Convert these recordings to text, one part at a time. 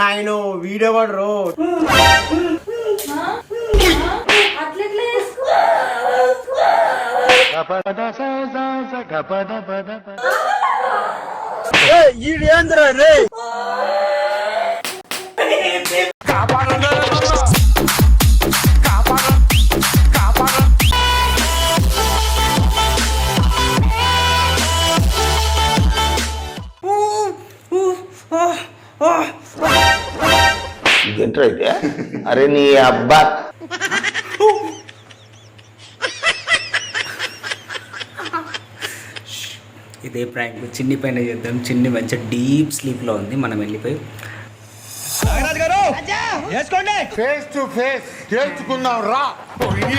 నాయను వీడియో చేసుకో ఈడేంద్ర రే? ఇదేంట్రా అయితే అరే నీ అబ్బా. ఇదే ప్రాంక్. చిన్ని పైన చేద్దాం. చిన్ని మంచిగా డీప్ స్లీప్లో ఉంది. మనం వెళ్ళిపోయి. ఫేస్ టు ఫేస్ తేల్చుకుందాం రా. రే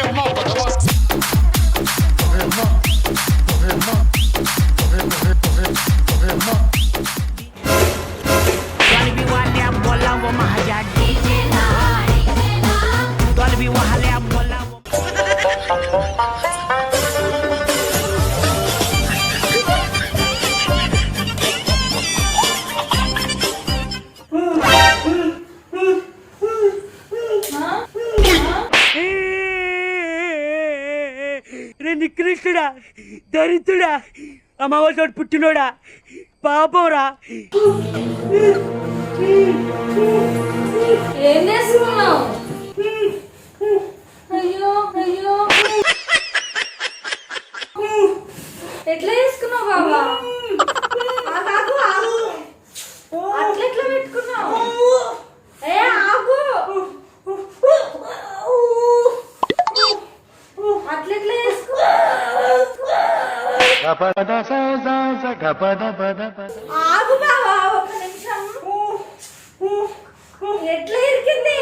నికృష్టుడా దరిద్రుడా అమావాసోడు పుట్టినోడా పాపంరా. ఏం చేస్తున్నావు? అయ్యో అయ్యో. ఎట్లా చేసుకున్నావు బాబా? అట్లా ఎట్లా పెట్టుకున్నావు ఏ ఆగు అట్లా ఎట్లా ఆగు బాబా ఒక నిమిషం. ఎట్లా ఇరికింది?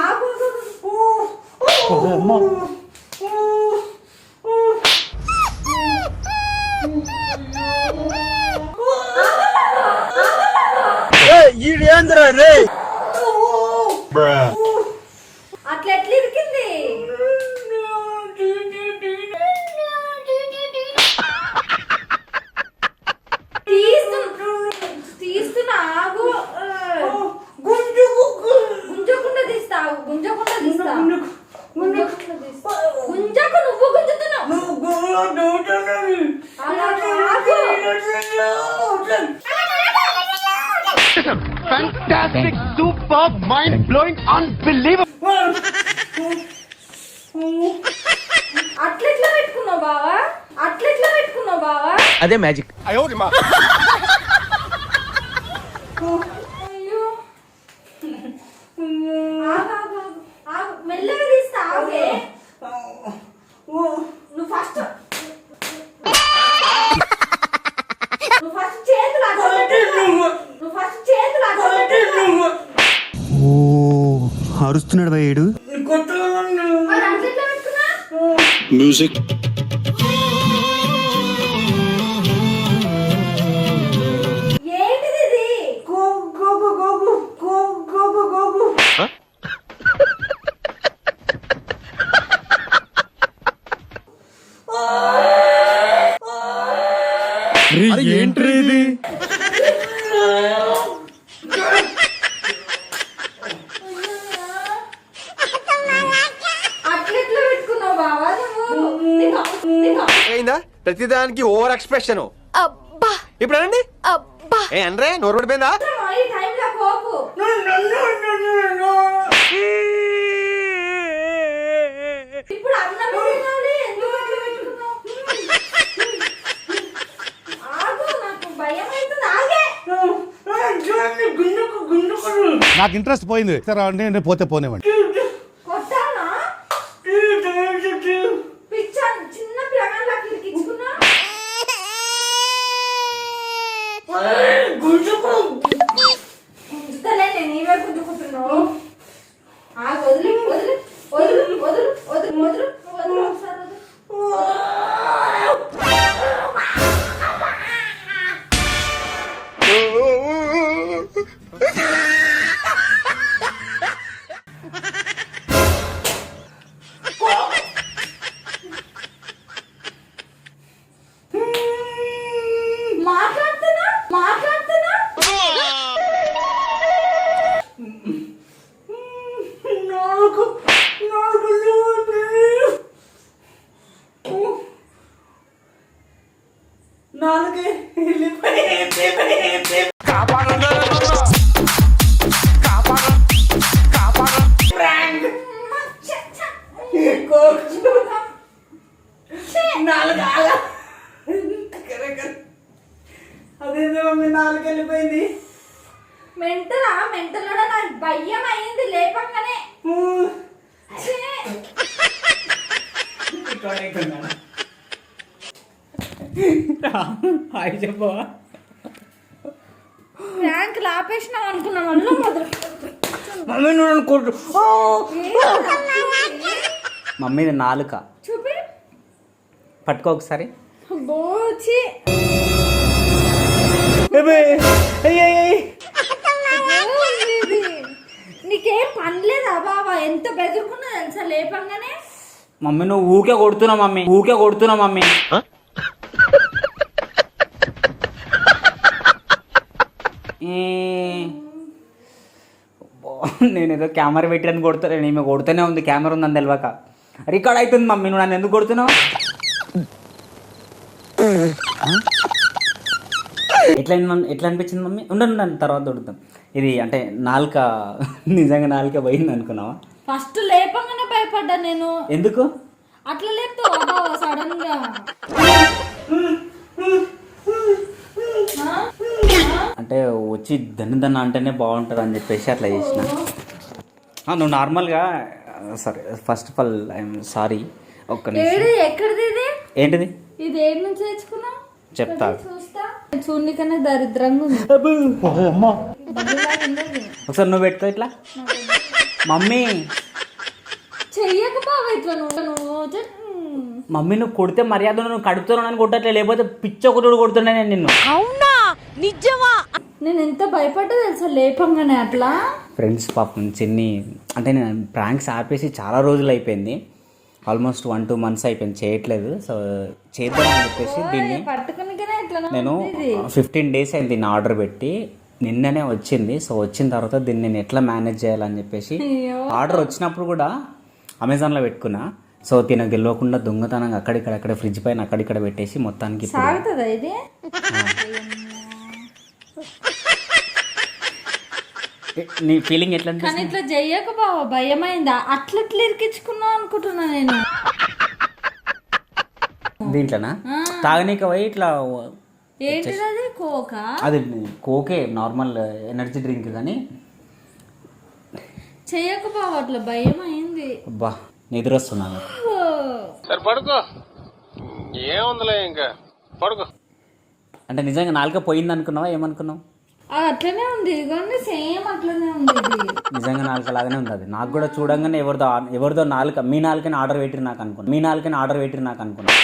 ఆగు. ఈడేంద్ర రే అట్లా ఎట్లా ఇరికింది తీస్తున్నా తీస్తున్నా ఆగు గుంజకుండా తీస్తా ఆగు. గుంజకుండా తీస్తా గుంజకుండా తీస్తా గుంజకు నువ్వు గుంజుతున్నావు ఆగు, ఆగు. అట్లెట్లా పెట్టుకున్నావు బావా? అట్లెట్లా పెట్టుకున్నావు బావా? అదే మ్యాజిక్. అయ్యో ఆగు, ఆగు, ఆగు. ఆగు. మెల్లగా తీస్తా ఆగే నువ్వు ఫస్ట్ నువ్వు ఫస్ట్ చేతులు అడ్డం పెట్టు. నువ్వు ఫస్ట్ చేతులు అడ్డం పెట్టు. అరుస్తున్నాడు భయ్యుడు మ్యూజిక్. అయిందా ప్రతిదానికి ఓవర్ ఎక్స్ప్రెషన్. అబ్బా! ఇప్పుడు అనండి. అబ్బా! ఏ అనరే నోరు పడిపోయిందా నాకు భయం అవుతుంది ఆగే నాకు ఇంట్రెస్ట్ పోయింది. సరే అంటే నేను పోతే పోనేవండి నాలుగే. వెళ్ళిపోయి అదేందో మమ్మీ నాలుగు వెళ్ళిపోయింది మెంటలా? మెంటల్ నాకు భయం అయింది లేపంగానే. ఛీ! హాయ్ చెప్పవా? ప్రాంక్ లాపేసినాం అనుకున్నా మొదలు మమ్మీ నువ్వు నన్ను కొట్టు. మమ్మీ ఇది నాలుక. చూపి. పట్టుకో ఒకసారి. బోచి. నీకేం పనిలేదా బాబా ఎంత బెదురుకున్నా తెలుసా లేపంగానే? మమ్మీ నువ్వు ఊకే కొడుతున్నావు మమ్మీ. ఊకే కొడుతున్నావు మమ్మీ ఏ, అబ్బో, నేను ఏదో కెమెరా పెట్టిరని కొడుతా నేను ఈమె కొడుతూనే ఉంది కెమెరా ఉందని తెలియక రికార్డ్ అవుతుంది మమ్మీ నువ్వు నన్ను ఎందుకు కొడుతున్నావు? ఎట్లా మమ్మీ ఎట్లా అనిపించింది మమ్మీ? ఉండండి ఉండండి తర్వాత కొడుతాం ఇది అంటే నాలుక నిజంగా నాలుక పోయింది అనుకున్నావా? ఫస్ట్ లేపంగానే భయపడ్డా నేను. ఎందుకు? అట్లా లేపుతావా సడన్గా? వచ్చి దన్ని దన్న అంటేనే బాగుంటుంది అని చెప్పేసి అట్లా చేసిన. నువ్వు నార్మల్గా సరే first of all I'm sorry ఒక్క ఏంటిది? ఇది ఏడు నుంచి తెచ్చుకున్నావు చెప్తా. చూస్తా. చూడనికనే దరిద్రంగా ఉంది. ఒకసారి నువ్వు పెట్టుకో ఇట్లా. మమ్మీ. చెయ్యక నువ్వు. నువ్వు. మమ్మీ నువ్వు కొడితే మర్యాద నువ్వు కడుపుతున్నాను కొట్టట్లే లేకపోతే పిచ్చి ఒకటి కొడుతున్నా నేను నిన్ను. నేను ఎంత భయపడ్డా తెలుసా లేపంగానే అట్లా? ఫ్రెండ్స్ పాపం చిన్ని అంటే నేను ప్రాంక్స్ ఆపేసి చాలా రోజులు అయిపోయింది. ఆల్మోస్ట్ వన్ టూ మంత్స్ అయిపోయింది. చేయట్లేదు. సో చేద్దాం అని చెప్పేసి దీన్ని పట్టుకునికనే ఇట్లా నేను ఫిఫ్టీన్ డేస్ అయింది దీన్ని ఆర్డర్ పెట్టి. నిన్ననే వచ్చింది. సో వచ్చిన తర్వాత దీన్ని నేను ఎట్లా మేనేజ్ చేయాలని చెప్పేసి ఆర్డర్ వచ్చినప్పుడు కూడా అమెజాన్లో పెట్టుకున్నా. సో తిన గెలవకుండా దొంగతనంగా అక్కడిక్కడ అక్కడ ఫ్రిడ్జ్ పైన అక్కడిక్కడ పెట్టేసి మొత్తానికి సాగుతుందా ఇది? నీ ఫీలింగ్ ఎట్లా కానీ ఇట్లా చెయ్యక బావ భయమైందా. అట్లా ఇట్లా ఇరికించుకున్నావు అనుకుంటున్నా నేను. దీంట్లోనా? తాగనీక పోయి ఇట్లా ఏంటిది అది? కోక? అది కోకే నార్మల్ ఎనర్జీ డ్రింక్ కానీ. చెయ్యక బావ అట్లా భయం అయింది అబ్బా నిద్ర వస్తున్నాను అంటే నిజంగా నాలుక పోయింది అనుకున్నావా ఏమనుకున్నావు? అట్లనే ఉంది. ఇదిగోండి సేమ్ అట్లనే ఉంది ఇది. నిజంగా నాలుక లాగానే ఉంది అది. నాకు కూడా చూడంగానే ఎవరిదో ఎవరిదో నాలుక మీ నాలుకని ఆర్డర్ పెట్టి నాకు అనుకున్నా. మీ నాలుకని ఆర్డర్ పెట్టి నాకు అనుకున్నా.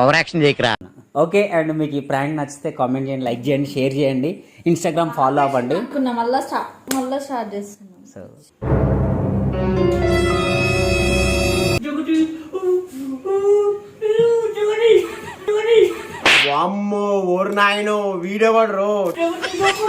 ఓవర్ యాక్షన్ చేయకరా. ఓకే అండ్ మీకు ఈ ప్రాంక్ నచ్చితే కామెంట్ చేయండి లైక్ చేయండి షేర్ చేయండి. ఇన్స్టాగ్రామ్ ఫాలో అవ్వండి. అనుకున్నా. మళ్ళా స్టార్ట్ మళ్ళా స్టార్ట్ చేస్తున్నాం. సో వామ్మో ఓరు నాయనో వీడేవాడు రో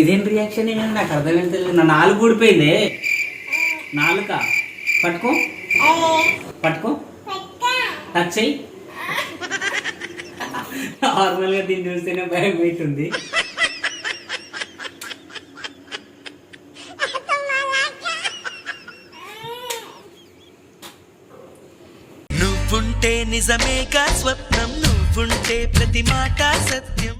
ఇదేం రియాక్షన్ ఏంటంటే నాకు అర్థమైంది నా నాలుగు ఊడిపోయింది. నాలుక? పట్టుకో. పట్టుకో. టచ్ చెయ్యి. నార్మల్గా దీన్ని చూస్తేనే భయం అవుతుంది నువ్వుంటే నిజమేగా స్వప్నం నువ్వుంటే ప్రతి మాట సత్యం.